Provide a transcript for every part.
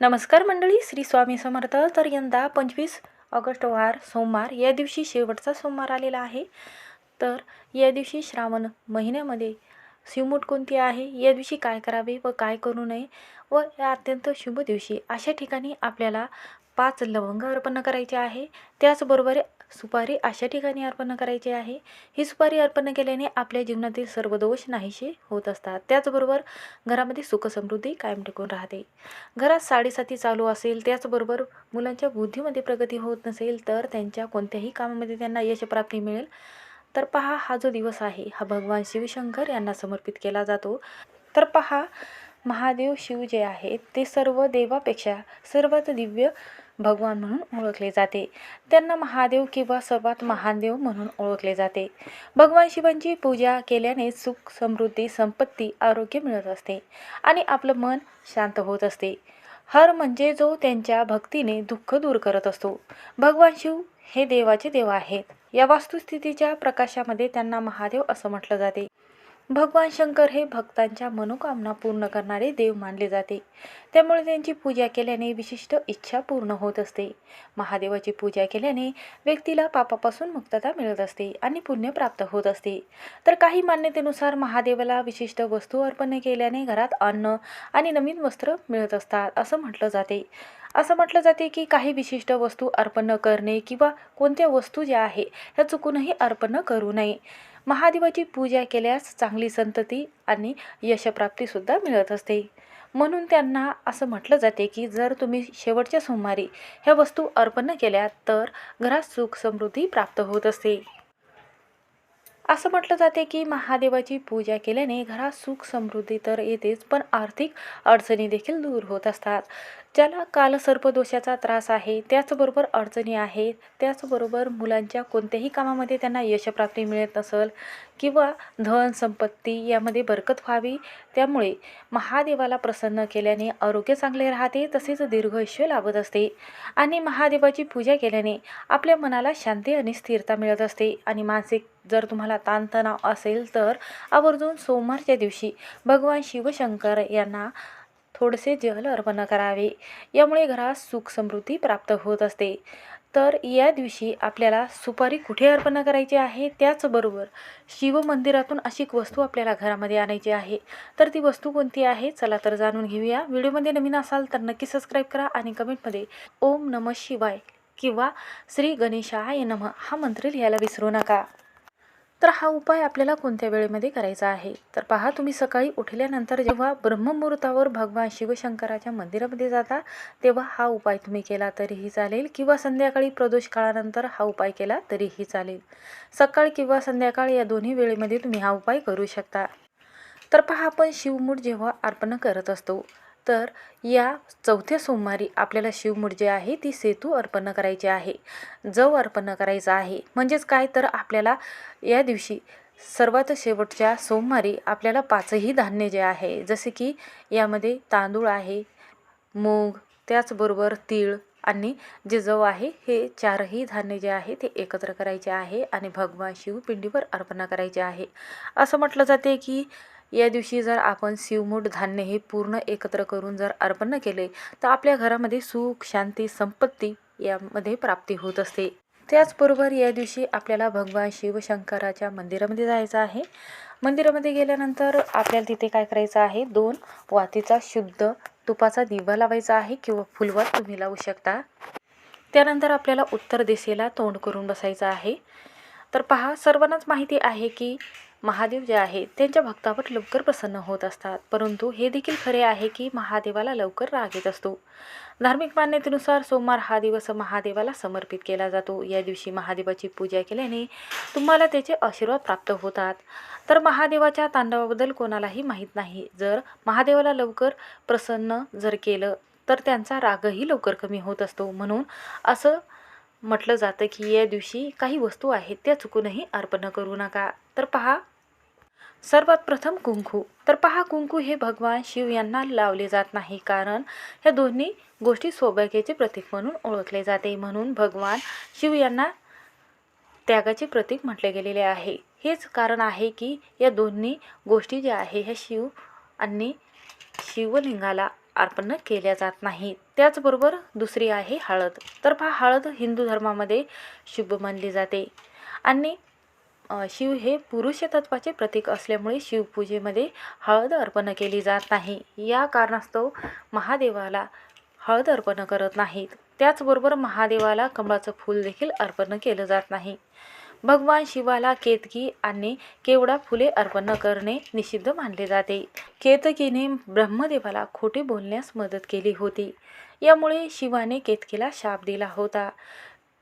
नमस्कार मंडळी श्री स्वामी समर्थ. तर यंदा पंचवीस ऑगस्ट वार सोमवार या दिवशी शेवटचा सोमवार आलेला आहे. तर या दिवशी श्रावण महिन्यामध्ये शिवमूठ कोणती आहे? या दिवशी काय करावे व काय करू नये? व या अत्यंत शुभ दिवशी अशा ठिकाणी आपल्याला पाच लवंग अर्पण करायचे आहे. त्याचबरोबर सुपारी अशा ठिकाणी अर्पण करायची आहे. ही सुपारी अर्पण केल्याने आपल्या जीवनातील सर्व दोष नाहीसे होत असतात. त्याचबरोबर घरामध्ये सुखसमृद्धी कायम टिकून राहते. घरात साडेसाती चालू असेल त्याचबरोबर मुलांच्या बुद्धीमध्ये प्रगती होत नसेल तर त्यांच्या कोणत्याही कामामध्ये त्यांना यशप्राप्ती मिळेल. तर पहा हा जो दिवस आहे हा भगवान शिवशंकर यांना समर्पित केला जातो. तर पहा महादेव शिव जे आहेत ते सर्व देवापेक्षा सर्वात दिव्य भगवान म्हणून ओळखले जाते. त्यांना महादेव किंवा सर्वात महान देव म्हणून ओळखले जाते. भगवान शिवांची पूजा केल्याने सुख समृद्धी संपत्ती आरोग्य मिळत असते आणि आपलं मन शांत होत असते. हर म्हणजे जो त्यांच्या भक्तीने दुःख दूर करत असतो. भगवान शिव हे देवाचे देव आहेत. या वास्तुस्थितीच्या प्रकाशामध्ये त्यांना महादेव असं म्हटलं जाते. भगवान शंकर हे भक्तांच्या मनोकामना पूर्ण करणारे देव मानले जाते. त्यामुळे त्यांची पूजा केल्याने विशिष्ट इच्छा पूर्ण होत असते. महादेवाची पूजा केल्याने व्यक्तीला पापापासून मुक्तता मिळत असते आणि पुण्य प्राप्त होत असते. तर काही मान्यतेनुसार महादेवाला विशिष्ट वस्तू अर्पण केल्याने घरात अन्न आणि नवीन वस्त्र मिळत असतात असं म्हटलं जाते. असं म्हटलं जाते की काही विशिष्ट वस्तू अर्पण करणे किंवा कोणत्या वस्तू ज्या आहे ह्या चुकूनही अर्पण करू नये. महादेवाची पूजा केल्यास चांगली संतती आणि यशप्राप्तीसुद्धा मिळत असते. म्हणून त्यांना असं म्हटलं जाते की जर तुम्ही शेवटच्या सोमवारी ह्या वस्तू अर्पण केल्या तर घरात सुख समृद्धी प्राप्त होत असते. असं म्हटलं जाते की महादेवाची पूजा केल्याने घरात सुख समृद्धी तर येतेच पण आर्थिक अडचणी देखील दूर होत असतात. ज्याला कालसर्पदोषाचा त्रास आहे त्याचबरोबर अडचणी आहेत त्याचबरोबर मुलांच्या कोणत्याही कामामध्ये त्यांना यशप्राप्ती मिळत नसेल किंवा धन संपत्ती यामध्ये बरकत व्हावी त्यामुळे महादेवाला प्रसन्न केल्याने आरोग्य चांगले राहते तसेच दीर्घायुष्य लाभत असते. आणि महादेवाची पूजा केल्याने आपल्या मनाला शांती आणि स्थिरता मिळत असते. आणि मानसिक जर तुम्हाला ताणतणाव असेल तर आवर्जून सोमवारच्या दिवशी भगवान शिवशंकर यांना थोडेसे जल अर्पण करावे. यामुळे घरात सुख समृद्धी प्राप्त होत असते. तर या दिवशी आपल्याला सुपारी कुठे अर्पण करायची आहे? त्याचबरोबर शिवमंदिरातून अशी एक वस्तू आपल्याला घरामध्ये आणायची आहे. तर ती वस्तू कोणती आहे? चला तर जाणून घेऊया. व्हिडिओमध्ये नवीन असाल तर नक्की सबस्क्राईब करा आणि कमेंटमध्ये ओम नम शिवाय किंवा श्री गणेशाय नम हा मंत्र लिहायला विसरू नका. तर हा उपाय आपल्याला कोणत्या वेळेमध्ये करायचा आहे? तर पहा तुम्ही सकाळी उठल्यानंतर जेव्हा ब्रह्ममुहूर्तावर भगवान शिवशंकराच्या मंदिरामध्ये जाता तेव्हा हा उपाय तुम्ही केला तरीही चालेल किंवा संध्याकाळी प्रदोष काळानंतर हा उपाय केला तरीही चालेल. सकाळ किंवा संध्याकाळ या दोन्ही वेळेमध्ये तुम्ही हा उपाय करू शकता. तर पहा आपण शिवमूठ जेव्हा अर्पण करत असतो तर या चौथ्या सोमवारी आपल्याला शिवमूठ जे आहे ती सेतू अर्पण करायची आहे. जव अर्पण करायचं आहे. म्हणजेच काय? तर आपल्याला या दिवशी सर्वात शेवटच्या सोमवारी आपल्याला पाचही धान्य जे आहे जसे की यामध्ये तांदूळ आहे मूग त्याचबरोबर तीळ आणि जे जव आहे हे चारही धान्य जे आहे ते एकत्र करायचे आहे आणि भगवान शिवपिंडीवर अर्पण करायचे आहे. असं म्हटलं जाते की या दिवशी जर आपण शिवमूठ धान्य हे पूर्ण एकत्र करून जर अर्पण केले तर आपल्या घरामध्ये सुख शांती संपत्ती यामध्ये प्राप्ती होत असते. त्याचबरोबर या दिवशी आपल्याला भगवान शिवशंकराच्या मंदिरामध्ये जायचं आहे. मंदिरामध्ये गेल्यानंतर आपल्याला तिथे काय करायचं आहे? दोन वातीचा शुद्ध तुपाचा दिवा लावायचा आहे किंवा फुलवर तुम्ही लावू शकता. त्यानंतर आपल्याला उत्तर दिशेला तोंड करून बसायचं आहे. तर पहा सर्वांनाच माहिती आहे की महादेव जे आहे त्यांच्या भक्तावर लवकर प्रसन्न होत असतात. परंतु हे देखील खरे आहे की महादेवाला लवकर राग येत असतो. धार्मिक मान्यतेनुसार सोमवार हा दिवस महादेवाला समर्पित केला जातो. या दिवशी महादेवाची पूजा केल्याने तुम्हाला त्याचे आशीर्वाद प्राप्त होतात. तर महादेवाच्या तांडवाबद्दल कोणालाही माहीत नाही. जर महादेवाला लवकर प्रसन्न जर केलं तर त्यांचा रागही लवकर कमी होत असतो. म्हणून असं म्हटलं जातं की या दिवशी काही वस्तू आहेत त्या चुकूनही अर्पण करू नका. तर पहा सर्वात प्रथम कुंकू. तर पहा कुंकू हे भगवान शिव यांना लावले जात नाही कारण ह्या दोन्ही गोष्टी सौभाग्याचे प्रतीक म्हणून ओळखले जाते. म्हणून भगवान शिव यांना त्यागाचे प्रतीक म्हटले गेलेले आहे. हेच कारण आहे की या दोन्ही गोष्टी ज्या आहे ह्या शिव आणि शिवलिंगाला अर्पण केल्या जात नाही त्याचबरोबर दुसरी आहे हळद. तर पहा हळद हिंदू धर्मामध्ये शुभ मानली जाते. आणि शिव हे पुरुष तत्वाचे प्रतीक असल्यामुळे शिवपूजेमध्ये हळद अर्पण केली जात नाही. या कारणास्तव महादेवाला हळद अर्पण करत नाहीत. त्याचबरोबर महादेवाला कमळाचं फूल देखील अर्पण केलं जात नाही. भगवान शिवाला केतकी आणि केवडा फुले अर्पण करणे निषिद्ध मानले जाते. केतकीने ब्रह्मदेवाला खोटे बोलण्यास मदत केली होती. यामुळे शिवाने केतकीला शाप दिला होता.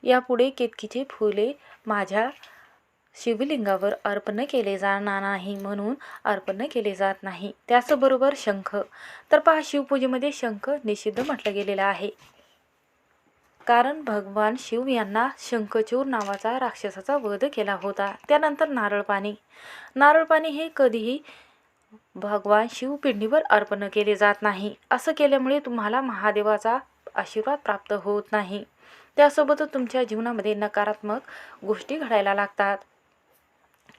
यापुढे केतकीचे फुले माझ्या शिवलिंगावर अर्पण केले जाणार नाही म्हणून अर्पण केले जात नाही. त्याचबरोबर शंख. तर पहा शिवपूजेमध्ये शंख निषिद्ध म्हटलं गेलेलं आहे. कारण भगवान शिव यांना शंखचूर नावाचा राक्षसाचा वध केला होता. त्यानंतर नारळ पाणी नारळ पाणी हे कधीही भगवान शिवपिंडीवर अर्पण केले जात नाही. असं केल्यामुळे तुम्हाला महादेवाचा आशीर्वाद प्राप्त होत नाही. त्यासोबतच तुमच्या जीवनामध्ये नकारात्मक गोष्टी घडायला लागतात.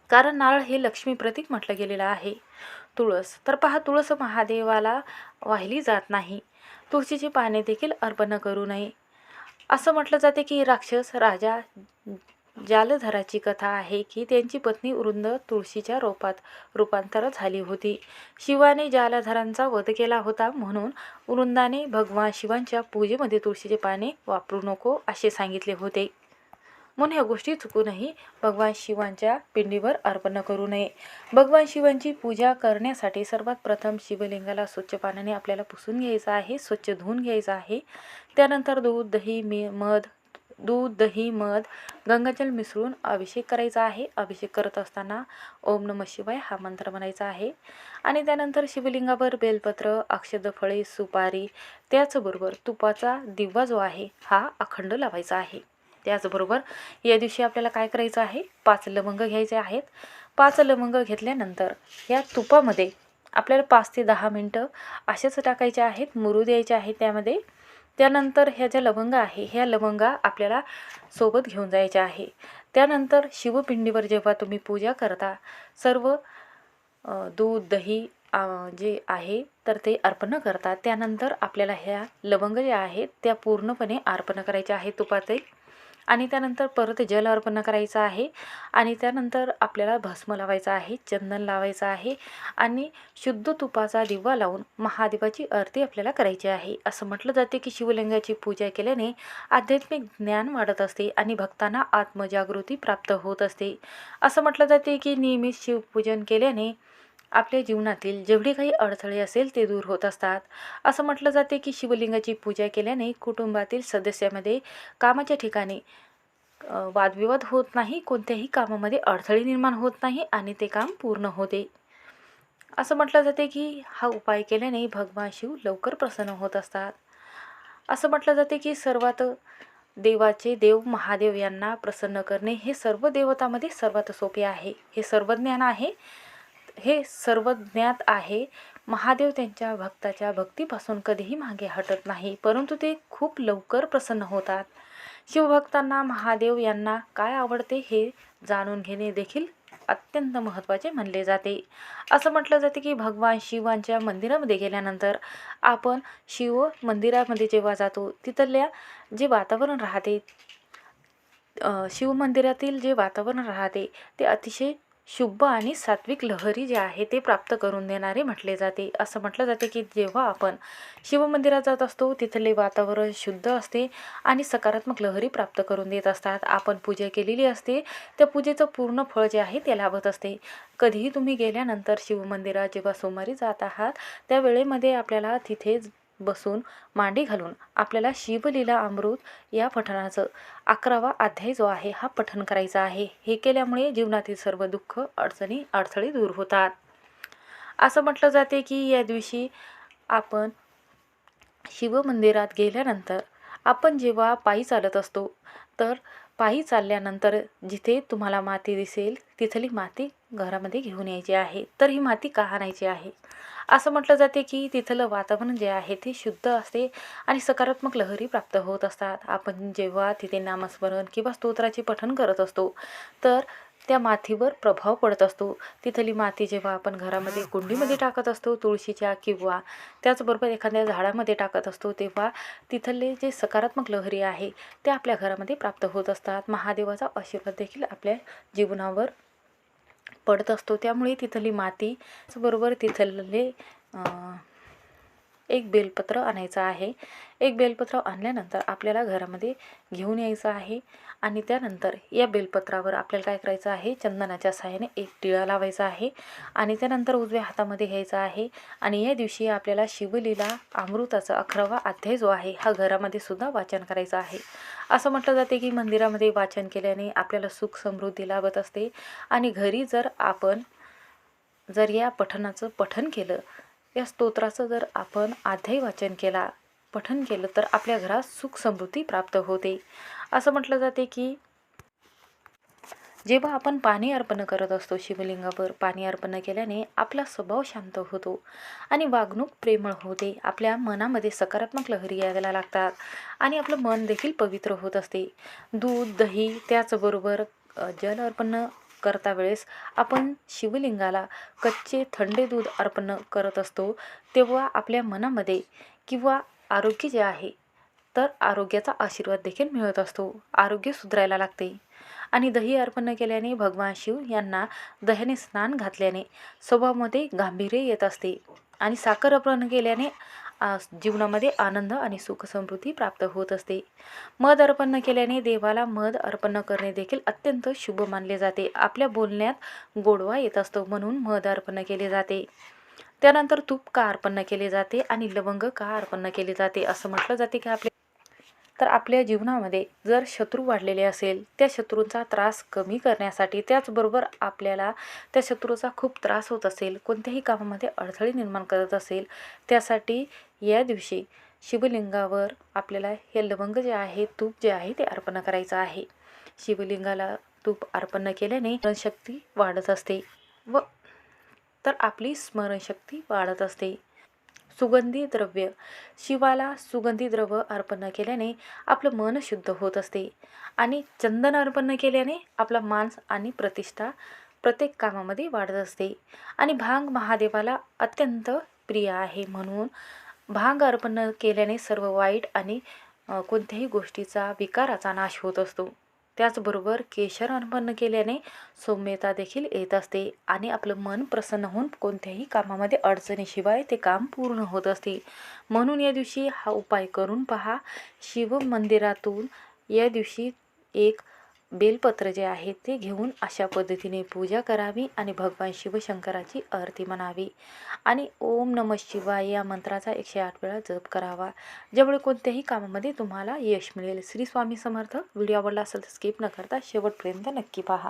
कारण नारळ हे लक्ष्मी प्रतीक म्हटलं गेलेलं आहे. तुळस तर पहा तुळस महादेवाला वाहिली जात नाही. तुळशीची पाने देखील अर्पण करू नये. असं म्हटलं जाते की राक्षस राजा जालधराची कथा आहे की त्यांची पत्नी वृंद तुळशीच्या रोपात रूपांतर झाली होती. शिवाने जालधरांचा वध केला होता म्हणून वृंदाने भगवान शिवांच्या पूजेमध्ये तुळशीचे पाने वापरू नको असे सांगितले होते. म्हणून ह्या गोष्टी चुकूनही भगवान शिवांच्या पिंडीवर अर्पण करू नये. भगवान शिवांची पूजा करण्यासाठी सर्वात प्रथम शिवलिंगाला स्वच्छ पाण्याने आपल्याला पुसून घ्यायचं आहे स्वच्छ धुवून घ्यायचं आहे. त्यानंतर दूध दही मी मध दूध दही मध गंगाजल मिसळून अभिषेक करायचा आहे. अभिषेक करत असताना ओम नम शिवाय हा मंत्र म्हणायचा आहे. आणि त्यानंतर शिवलिंगावर बेलपत्र अक्षद फळे सुपारी त्याचबरोबर तुपाचा दिवा जो आहे हा अखंड लावायचा आहे. त्याचबरोबर या दिवशी आपल्याला काय करायचं आहे? पाच लवंग घ्यायचे आहेत. पाच लवंग घेतल्यानंतर या तुपामध्ये आपल्याला पाच ते दहा मिनटं असेच टाकायचे आहेत मुरू द्यायचे आहे त्यामध्ये. त्यानंतर ह्या ज्या लवंग आहे ह्या लवंगा आपल्याला सोबत घेऊन जायच्या आहे. त्यानंतर शिवपिंडीवर जेव्हा तुम्ही पूजा करता सर्व दूध दही जे आहे तर ते अर्पण करतात त्यानंतर आपल्याला ह्या लवंग ज्या आहेत त्या पूर्णपणे अर्पण करायच्या आहेत तुपातील आणि त्यानंतर परत जल अर्पण करायचं आहे. आणि त्यानंतर आपल्याला भस्म लावायचं आहे चंदन लावायचं आहे आणि शुद्ध तुपाचा दिवा लावून महादेवाची आरती आपल्याला करायची आहे. असं म्हटलं जाते की शिवलिंगाची पूजा केल्याने आध्यात्मिक ज्ञान वाढत असते आणि भक्तांना आत्मजागृती प्राप्त होत असते. असं म्हटलं जाते की नियमित शिवपूजन केल्याने आपल्या जीवनातील जेवढे काही अडथळे असेल ते दूर होत असतात. असं म्हटलं जाते की शिवलिंगाची पूजा केल्याने कुटुंबातील सदस्यामध्ये कामाच्या ठिकाणी वादविवाद होत नाही कोणत्याही कामामध्ये अडथळे निर्माण होत नाही आणि ते काम पूर्ण होते. असं म्हटलं जाते की हा उपाय केल्याने भगवान शिव लवकर प्रसन्न होत असतात. असं म्हटलं जाते की सर्वात देवाचे देव महादेव यांना प्रसन्न करणे हे सर्व देवतामध्ये सर्वात सोपे आहे. हे सर्व ज्ञान आहे. हे सर्व ज्ञात आहे. महादेव त्यांच्या भक्ताच्या भक्तीपासून कधीही मागे हटत नाही परंतु ते खूप लवकर प्रसन्न होतात. शिवभक्तांना महादेव यांना काय आवडते हे जाणून घेणे देखील अत्यंत महत्त्वाचे म्हणले जाते. असं म्हटलं जाते की भगवान शिवांच्या मंदिरामध्ये गेल्यानंतर आपण शिव मंदिरामध्ये जेव्हा जातो तिथल्या जे वातावरण राहते शिवमंदिरातील जे वातावरण राहते ते अतिशय शुभ आणि सात्विक लहरी जे आहे ते प्राप्त करून देणारे म्हटले जाते. असं म्हटलं जाते की जेव्हा आपण शिवमंदिरात जात असतो तिथले वातावरण शुद्ध असते आणि सकारात्मक लहरी प्राप्त करून देत असतात. आपण पूजा केलेली असते त्या पूजेचं पूर्ण फळ जे आहे ते लाभत असते. कधीही तुम्ही गेल्यानंतर शिवमंदिरात जेव्हा सोमवारी जात आहात त्या वेळेमध्ये आपल्याला तिथे बसून मांडी घालून आपल्याला शिवलीला अमृत या पठणाचं अकरावा अध्याय जो आहे हा पठण करायचा आहे. हे केल्यामुळे जीवनातील सर्व दुःख अडचणी अडथळे दूर होतात. असं म्हटलं जाते की या दिवशी आपण शिवमंदिरात गेल्यानंतर आपण जेव्हा पायी चालत असतो तर पायी चालल्यानंतर जिथे तुम्हाला माती दिसेल तिथली माती घरामध्ये घेऊन यायची आहे. तर ही माती का आणायची आहे? असं म्हटलं जाते की तिथलं वातावरण जे आहे ते शुद्ध असते आणि सकारात्मक लहरी प्राप्त होत असतात. आपण जेव्हा तिथे नामस्मरण किंवा स्तोत्राचे पठण करत असतो तर त्या मातीवर प्रभाव पडत असतो. तिथली माती जेव्हा आपण घरामध्ये कुंडीमध्ये टाकत असतो तुळशीच्या किंवा त्याचबरोबर एखाद्या झाडामध्ये टाकत असतो तेव्हा तिथले जे सकारात्मक लहरी आहे ते आपल्या घरामध्ये प्राप्त होत असतात. महादेवाचा आशीर्वाद देखील आपल्या जीवनावर पडत असतो. त्यामुळे तिथली माती बरोबर तिथले एक बेलपत्र आणायचं आहे. एक बेलपत्र आणल्यानंतर आपल्याला घरामध्ये घेऊन यायचं आहे आणि त्यानंतर या बेलपत्रावर आपल्याला काय करायचं आहे? चंदनाच्या सहाय्याने एक टिळा लावायचा आहे आणि त्यानंतर उजव्या हातामध्ये घ्यायचा आहे आणि या दिवशी आपल्याला शिवलीला अमृताचा अकरावा अध्याय जो आहे हा घरामध्ये सुद्धा वाचन करायचा आहे. असं म्हटलं जाते की मंदिरामध्ये वाचन केल्याने आपल्याला सुख समृद्धी लाभत असते आणि घरी जर आपण जर या पठणाचं पठन केलं या स्तोत्राचं जर आपण अध्याय वाचन केला पठन केलं तर आपल्या घरात सुख समृद्धी प्राप्त होते. असं म्हटलं जाते की जेव्हा आपण पाणी अर्पण करत असतो शिवलिंगावर पाणी अर्पण केल्याने आपला स्वभाव शांत होतो आणि वागणूक प्रेमळ होते. आपल्या मनामध्ये सकारात्मक लहरी यायला लागतात आणि आपलं मन देखील पवित्र होत असते. दूध दही त्याचबरोबर जल अर्पण करता वेळेस आपण शिवलिंगाला कच्चे थंडे दूध अर्पण करत असतो तेव्हा आपल्या मनामध्ये किंवा आरोग्य जे आहे तर आरोग्याचा आशीर्वाद देखील मिळत असतो. आरोग्य सुधारायला लागते. आणि दही अर्पण केल्याने भगवान शिव यांना दह्याने स्नान घातल्याने स्वभावामध्ये गांभीर्य येत असते. आणि साखर अर्पण केल्याने जीवनामध्ये आनंद आणि सुख समृद्धी प्राप्त होत असते. मध अर्पण केल्याने देवाला मध अर्पण करणे देखील अत्यंत शुभ मानले जाते. आपल्या बोलण्यात गोडवा येत असतो म्हणून मध अर्पण केले जाते. त्यानंतर तूप का अर्पण केले जाते आणि लवंग का अर्पण केले जाते असं म्हटलं जाते की आपले तर आपल्या जीवनामध्ये जर शत्रू वाढलेले असेल त्या शत्रूंचा त्रास कमी करण्यासाठी त्याचबरोबर आपल्याला त्या शत्रूचा खूप त्रास होत असेल कोणत्याही कामामध्ये अडथळे निर्माण करत असेल त्यासाठी या दिवशी शिवलिंगावर आपल्याला हे लवंग जे आहे तूप जे आहे ते अर्पण करायचं आहे. शिवलिंगाला तूप अर्पण केल्याने स्मरणशक्ती वाढत असते व तर आपली स्मरणशक्ती वाढत असते. सुगंधी द्रव्य शिवाला सुगंधी द्रव्य अर्पण केल्याने आपलं मन शुद्ध होत असते आणि चंदन अर्पण केल्याने आपला मांस आणि प्रतिष्ठा प्रत्येक कामामध्ये वाढत असते आणि भांग महादेवाला अत्यंत प्रिय आहे म्हणून भांग अर्पण केल्याने सर्व वाईट आणि कोणत्याही गोष्टीचा विकाराचा नाश होत असतो. त्याचबरोबर केशर अर्पण केल्याने सौम्यता देखील येत असते आणि आपलं मन प्रसन्न होऊन कोणत्याही कामामध्ये अडचणीशिवाय ते काम पूर्ण होत असते. म्हणून या दिवशी हा उपाय करून पहा. शिव मंदिरातून या दिवशी एक बेलपत्र जे आहे ते घेऊन अशा पद्धतीने पूजा करावी आणि भगवान शिवशंकराची आरती म्हणावी. आणि ओम नम शिवाय या मंत्राचा एकशे आठ वेळा जप करावा. ज्यामुळे कोणत्याही कामामध्ये तुम्हाला यश मिळेल. श्री स्वामी समर्थ. व्हिडिओ आवडला असेल तर स्किप न करता शेवटपर्यंत नक्की पहा.